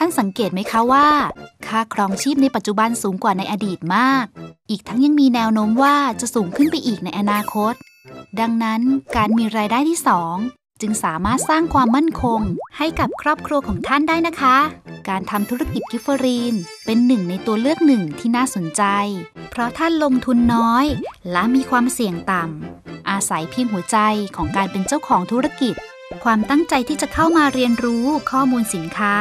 ท่านสังเกตไหมคะว่า ค่าครองชีพในปัจจุบันสูงกว่าในอดีตมาก อีกทั้งยังมีแนวโน้มว่าจะสูงขึ้นไปอีกในอนาคต ดังนั้นการมีรายได้ที่สองจึงสามารถสร้างความมั่นคง ให้กับครอบครัวของท่านได้นะคะ การทำธุรกิจกิฟเฟอรีน เป็นหนึ่งในตัวเลือกหนึ่งที่น่าสนใจ เพราะท่านลงทุนน้อย และมีความเสี่ยงต่ำ อาศัยเพียงหัวใจของการเป็นเจ้าของธุรกิจ ความตั้งใจที่จะเข้ามาเรียนรู้ข้อมูลสินค้า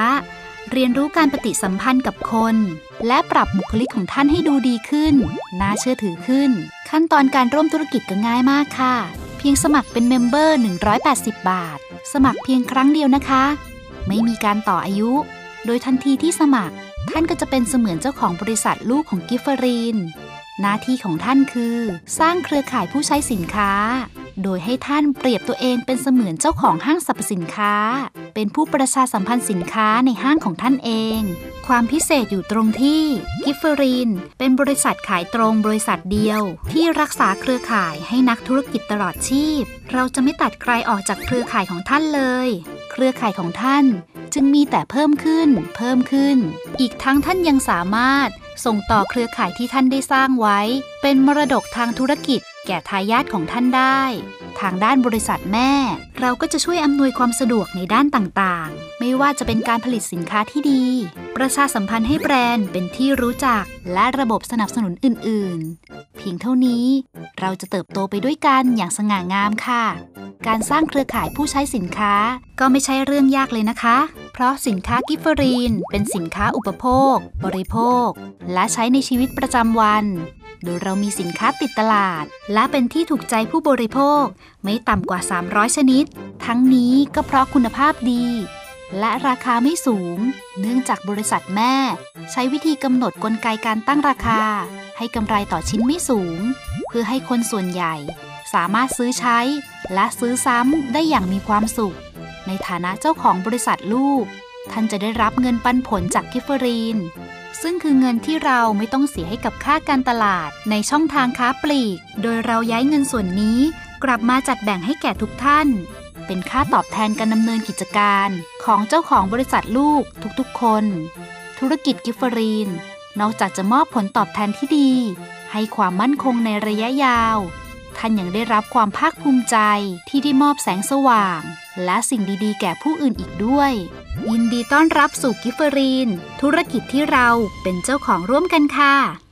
เรียนรู้การปฏิสัมพันธ์กับคน และปรับบุคลิกของท่านให้ดูดีขึ้น น่าเชื่อถือขึ้น ขั้นตอนการร่วมธุรกิจก็ง่ายมากค่ะ เพียงสมัครเป็นเมมเบอร์ 180 บาท สมัครเพียงครั้งเดียวนะคะ ไม่มีการต่ออายุ โดยทันทีที่สมัคร ท่านก็จะเป็นเสมือนเจ้าของบริษัทลูกของกิฟเฟอรีน หน้าที่ของท่านคือ สร้างเครือข่ายผู้ใช้สินค้า โดยให้ท่านเปรียบตัวเองเป็นเสมือนเจ้าของห้างสรรพสินค้า เป็นผู้ประชาสัมพันธ์สินค้าในห้างของท่านเอง ความพิเศษอยู่ตรงที่กิฟเฟอรีนเป็นบริษัทขายตรงบริษัทเดียว ที่รักษาเครือข่ายให้นักธุรกิจตลอดชีพ เราจะไม่ตัดใครออกจากเครือข่ายของท่านเลย เครือข่ายของท่านจึงมีแต่เพิ่มขึ้น เพิ่มขึ้น อีกทั้งท่านยังสามารถส่งต่อเครือข่ายที่ท่านได้สร้างไว้ เป็นมรดกทางธุรกิจ แก่ทายาทของท่านได้ ทางด้านบริษัทแม่ เราก็จะช่วยอำนวยความสะดวกในด้านต่างๆ ไม่ว่าจะเป็นการผลิตสินค้าที่ดี ประชาสัมพันธ์ให้แบรนด์เป็นที่รู้จัก และระบบสนับสนุนอื่นๆ เพียงเท่านี้ เราจะเติบโตไปด้วยกันอย่างสง่างามค่ะ การสร้างเครือข่ายผู้ใช้สินค้าก็ไม่ใช่เรื่องยากเลยนะคะ เพราะสินค้ากิฟเฟอรีนเป็นสินค้าอุปโภค บริโภค และใช้ในชีวิตประจำวัน โดยเรามีสินค้าติดตลาด และเป็นที่ถูกใจผู้บริโภค ไม่ต่ำกว่า 300 ชนิด ทั้งนี้ก็เพราะคุณภาพดี และราคาไม่สูง เนื่องจากบริษัทแม่ ใช้วิธีกำหนดกลไกการตั้งราคา ให้กำไรต่อชิ้นไม่สูง เพื่อให้คนส่วนใหญ่ สามารถซื้อใช้ และซื้อซ้ำได้อย่างมีความสุข ในฐานะเจ้าของบริษัทลูก ท่านจะได้รับเงินปันผลจากกิฟเฟอรีน ซึ่งคือเงินที่เราไม่ต้องเสียให้กับค่าการตลาดในช่องทางค้าปลีก โดยเราย้ายเงินส่วนนี้กลับมาจัดแบ่งให้แก่ทุกท่าน เป็นค่าตอบแทนการดำเนินกิจการ ของเจ้าของบริษัทลูกทุกๆคน ธุรกิจกิฟเฟอรีน นอกจากจะมอบผลตอบแทนที่ดี ให้ความมั่นคงในระยะยาว ท่านยังได้รับความภาคภูมิใจที่ได้มอบแสงสว่าง และสิ่งดีๆ แก่ผู้อื่นอีกด้วย ยินดีต้อนรับสู่กิฟเฟอรีน ธุรกิจที่เราเป็นเจ้าของร่วมกันค่ะ